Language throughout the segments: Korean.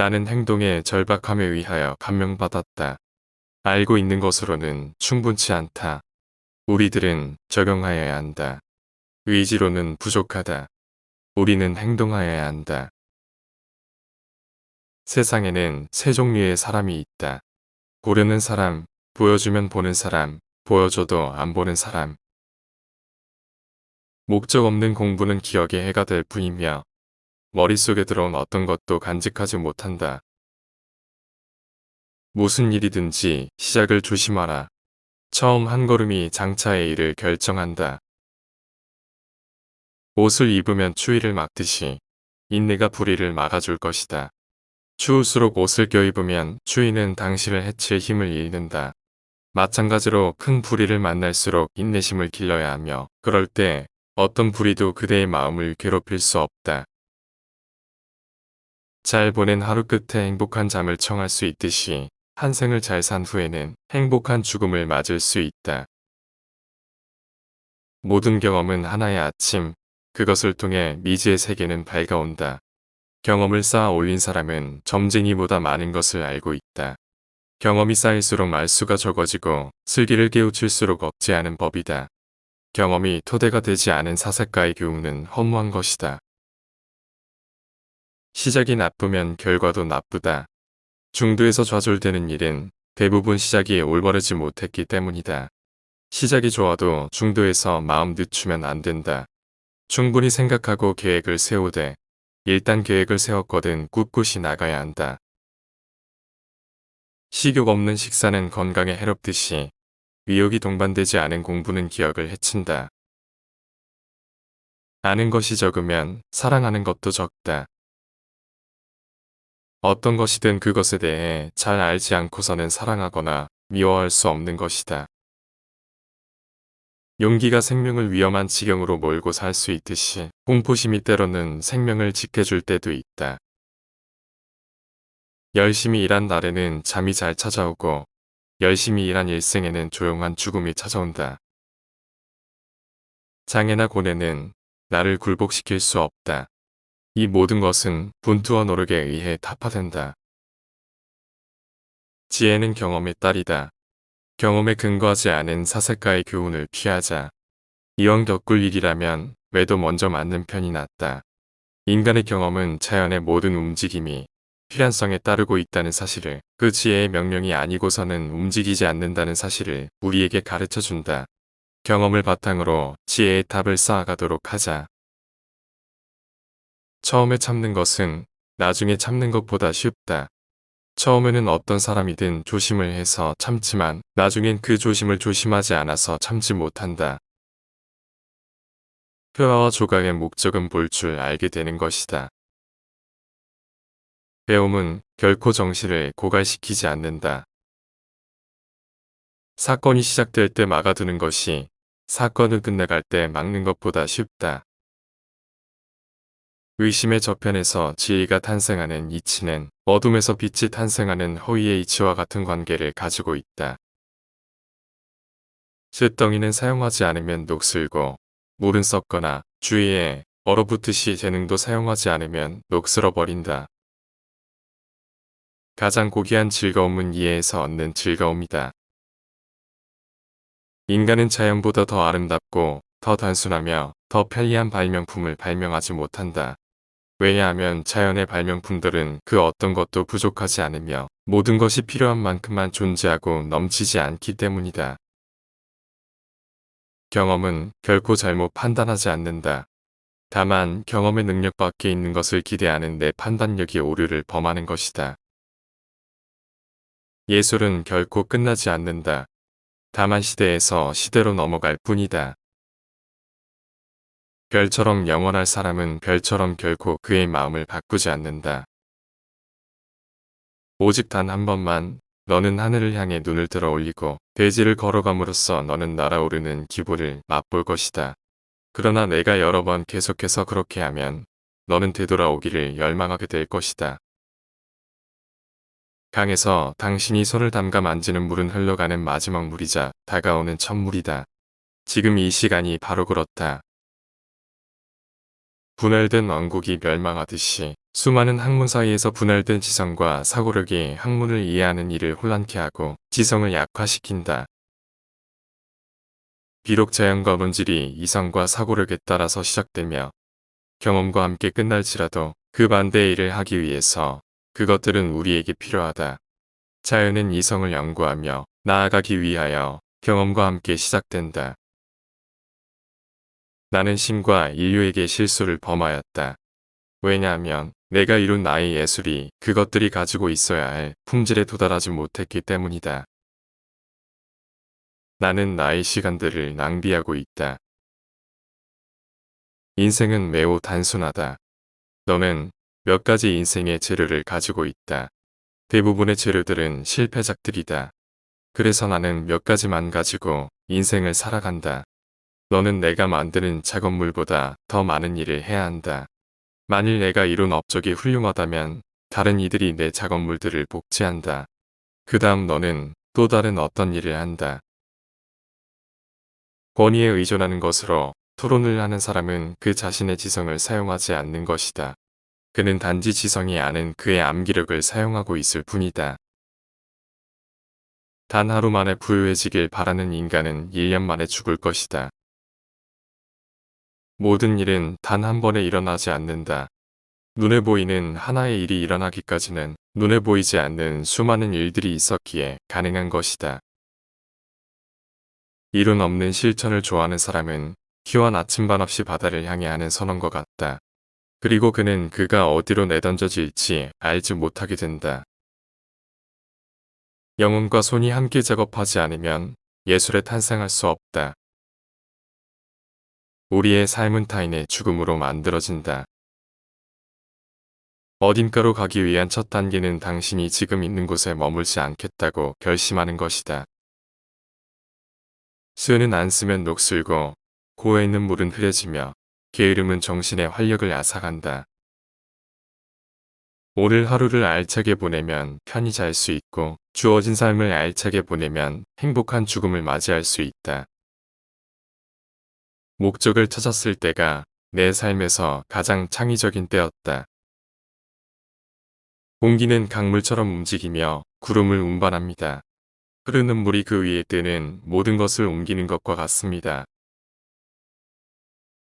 나는 행동의 절박함에 의하여 감명받았다. 알고 있는 것으로는 충분치 않다. 우리들은 적용하여야 한다. 의지로는 부족하다. 우리는 행동하여야 한다. 세상에는 세 종류의 사람이 있다. 보려는 사람, 보여주면 보는 사람, 보여줘도 안 보는 사람. 목적 없는 공부는 기억의 해가 될 뿐이며 머릿속에 들어온 어떤 것도 간직하지 못한다. 무슨 일이든지 시작을 조심하라. 처음 한 걸음이 장차의 일을 결정한다. 옷을 입으면 추위를 막듯이 인내가 불의를 막아줄 것이다. 추울수록 옷을 껴입으면 추위는 당신을 해칠 힘을 잃는다. 마찬가지로 큰 불의를 만날수록 인내심을 길러야 하며 그럴 때 어떤 불의도 그대의 마음을 괴롭힐 수 없다. 잘 보낸 하루 끝에 행복한 잠을 청할 수 있듯이 한 생을 잘 산 후에는 행복한 죽음을 맞을 수 있다. 모든 경험은 하나의 아침, 그것을 통해 미지의 세계는 밝아온다. 경험을 쌓아 올린 사람은 점쟁이보다 많은 것을 알고 있다. 경험이 쌓일수록 말수가 적어지고 슬기를 깨우칠수록 억제하는 법이다. 경험이 토대가 되지 않은 사색가의 교훈은 허무한 것이다. 시작이 나쁘면 결과도 나쁘다. 중도에서 좌절되는 일은 대부분 시작이 올바르지 못했기 때문이다. 시작이 좋아도 중도에서 마음 늦추면 안 된다. 충분히 생각하고 계획을 세우되 일단 계획을 세웠거든 꿋꿋이 나가야 한다. 식욕 없는 식사는 건강에 해롭듯이 위욕이 동반되지 않은 공부는 기억을 해친다. 아는 것이 적으면 사랑하는 것도 적다. 어떤 것이든 그것에 대해 잘 알지 않고서는 사랑하거나 미워할 수 없는 것이다. 용기가 생명을 위험한 지경으로 몰고 살 수 있듯이 공포심이 때로는 생명을 지켜줄 때도 있다. 열심히 일한 날에는 잠이 잘 찾아오고 열심히 일한 일생에는 조용한 죽음이 찾아온다. 장애나 고뇌는 나를 굴복시킬 수 없다. 이 모든 것은 분투와 노력에 의해 타파된다. 지혜는 경험의 딸이다. 경험에 근거하지 않은 사색가의 교훈을 피하자. 이왕 겪을 일이라면 왜도 먼저 맞는 편이 낫다. 인간의 경험은 자연의 모든 움직임이 필연성에 따르고 있다는 사실을 그 지혜의 명령이 아니고서는 움직이지 않는다는 사실을 우리에게 가르쳐 준다. 경험을 바탕으로 지혜의 탑을 쌓아가도록 하자. 처음에 참는 것은 나중에 참는 것보다 쉽다. 처음에는 어떤 사람이든 조심을 해서 참지만 나중엔 그 조심을 조심하지 않아서 참지 못한다. 표화와 조각의 목적은 볼 줄 알게 되는 것이다. 배움은 결코 정신을 고갈시키지 않는다. 사건이 시작될 때 막아두는 것이 사건을 끝내갈 때 막는 것보다 쉽다. 의심의 저편에서 지혜가 탄생하는 이치는 어둠에서 빛이 탄생하는 허위의 이치와 같은 관계를 가지고 있다. 쇳덩이는 사용하지 않으면 녹슬고 물은 썩거나 주위에 얼어붙듯이 재능도 사용하지 않으면 녹슬어 버린다. 가장 고귀한 즐거움은 이해에서 얻는 즐거움이다. 인간은 자연보다 더 아름답고 더 단순하며 더 편리한 발명품을 발명하지 못한다. 왜냐하면 자연의 발명품들은 그 어떤 것도 부족하지 않으며 모든 것이 필요한 만큼만 존재하고 넘치지 않기 때문이다. 경험은 결코 잘못 판단하지 않는다. 다만 경험의 능력 밖에 있는 것을 기대하는 내 판단력이 오류를 범하는 것이다. 예술은 결코 끝나지 않는다. 다만 시대에서 시대로 넘어갈 뿐이다. 별처럼 영원할 사람은 별처럼 결코 그의 마음을 바꾸지 않는다. 오직 단 한 번만 너는 하늘을 향해 눈을 들어 올리고 대지를 걸어감으로써 너는 날아오르는 기분을 맛볼 것이다. 그러나 내가 여러 번 계속해서 그렇게 하면 너는 되돌아오기를 열망하게 될 것이다. 강에서 당신이 손을 담가 만지는 물은 흘러가는 마지막 물이자 다가오는 첫 물이다. 지금 이 시간이 바로 그렇다. 분할된 왕국이 멸망하듯이 수많은 학문 사이에서 분할된 지성과 사고력이 학문을 이해하는 일을 혼란케 하고 지성을 약화시킨다. 비록 자연과 본질이 이성과 사고력에 따라서 시작되며 경험과 함께 끝날지라도 그 반대의 일을 하기 위해서 그것들은 우리에게 필요하다. 자연은 이성을 연구하며 나아가기 위하여 경험과 함께 시작된다. 나는 신과 인류에게 실수를 범하였다. 왜냐하면 내가 이룬 나의 예술이 그것들이 가지고 있어야 할 품질에 도달하지 못했기 때문이다. 나는 나의 시간들을 낭비하고 있다. 인생은 매우 단순하다. 너는 몇 가지 인생의 재료를 가지고 있다. 대부분의 재료들은 실패작들이다. 그래서 나는 몇 가지만 가지고 인생을 살아간다. 너는 내가 만드는 작업물보다 더 많은 일을 해야 한다. 만일 내가 이룬 업적이 훌륭하다면 다른 이들이 내 작업물들을 복제한다. 그 다음 너는 또 다른 어떤 일을 한다. 권위에 의존하는 것으로 토론을 하는 사람은 그 자신의 지성을 사용하지 않는 것이다. 그는 단지 지성이 아는 그의 암기력을 사용하고 있을 뿐이다. 단 하루 만에 부유해지길 바라는 인간은 1년 만에 죽을 것이다. 모든 일은 단 한 번에 일어나지 않는다. 눈에 보이는 하나의 일이 일어나기까지는 눈에 보이지 않는 수많은 일들이 있었기에 가능한 것이다. 이론 없는 실천을 좋아하는 사람은 기완 아침반 없이 바다를 향해 하는 선원과 같다. 그리고 그는 그가 어디로 내던져질지 알지 못하게 된다. 영혼과 손이 함께 작업하지 않으면 예술에 탄생할 수 없다. 우리의 삶은 타인의 죽음으로 만들어진다. 어딘가로 가기 위한 첫 단계는 당신이 지금 있는 곳에 머물지 않겠다고 결심하는 것이다. 수는 안 쓰면 녹슬고 고에 있는 물은 흐려지며 게으름은 정신의 활력을 앗아간다. 오늘 하루를 알차게 보내면 편히 잘 수 있고 주어진 삶을 알차게 보내면 행복한 죽음을 맞이할 수 있다. 목적을 찾았을 때가 내 삶에서 가장 창의적인 때였다. 공기는 강물처럼 움직이며 구름을 운반합니다. 흐르는 물이 그 위에 뜨는 모든 것을 옮기는 것과 같습니다.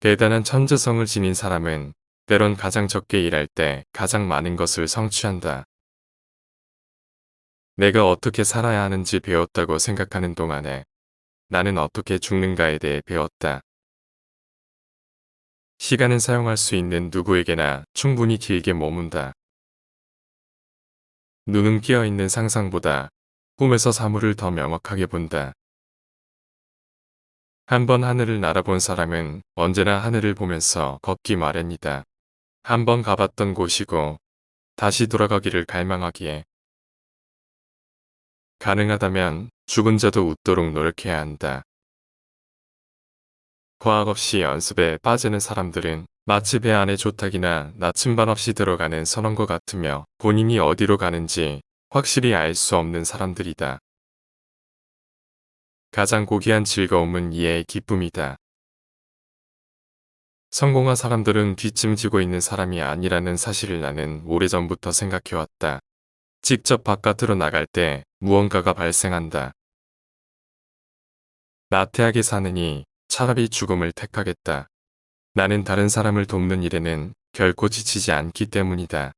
대단한 천재성을 지닌 사람은 때론 가장 적게 일할 때 가장 많은 것을 성취한다. 내가 어떻게 살아야 하는지 배웠다고 생각하는 동안에 나는 어떻게 죽는가에 대해 배웠다. 시간은 사용할 수 있는 누구에게나 충분히 길게 머문다. 눈은 끼어있는 상상보다 꿈에서 사물을 더 명확하게 본다. 한번 하늘을 날아본 사람은 언제나 하늘을 보면서 걷기 마련이다. 한번 가봤던 곳이고 다시 돌아가기를 갈망하기에 가능하다면 죽은 자도 웃도록 노력해야 한다. 과학 없이 연습에 빠지는 사람들은 마치 배 안에 조탁이나 나침반 없이 들어가는 선원과 같으며 본인이 어디로 가는지 확실히 알 수 없는 사람들이다. 가장 고귀한 즐거움은 이해의 기쁨이다. 성공한 사람들은 뒷짐지고 있는 사람이 아니라는 사실을 나는 오래전부터 생각해왔다. 직접 바깥으로 나갈 때 무언가가 발생한다. 나태하게 사느니 차라리 죽음을 택하겠다. 나는 다른 사람을 돕는 일에는 결코 지치지 않기 때문이다.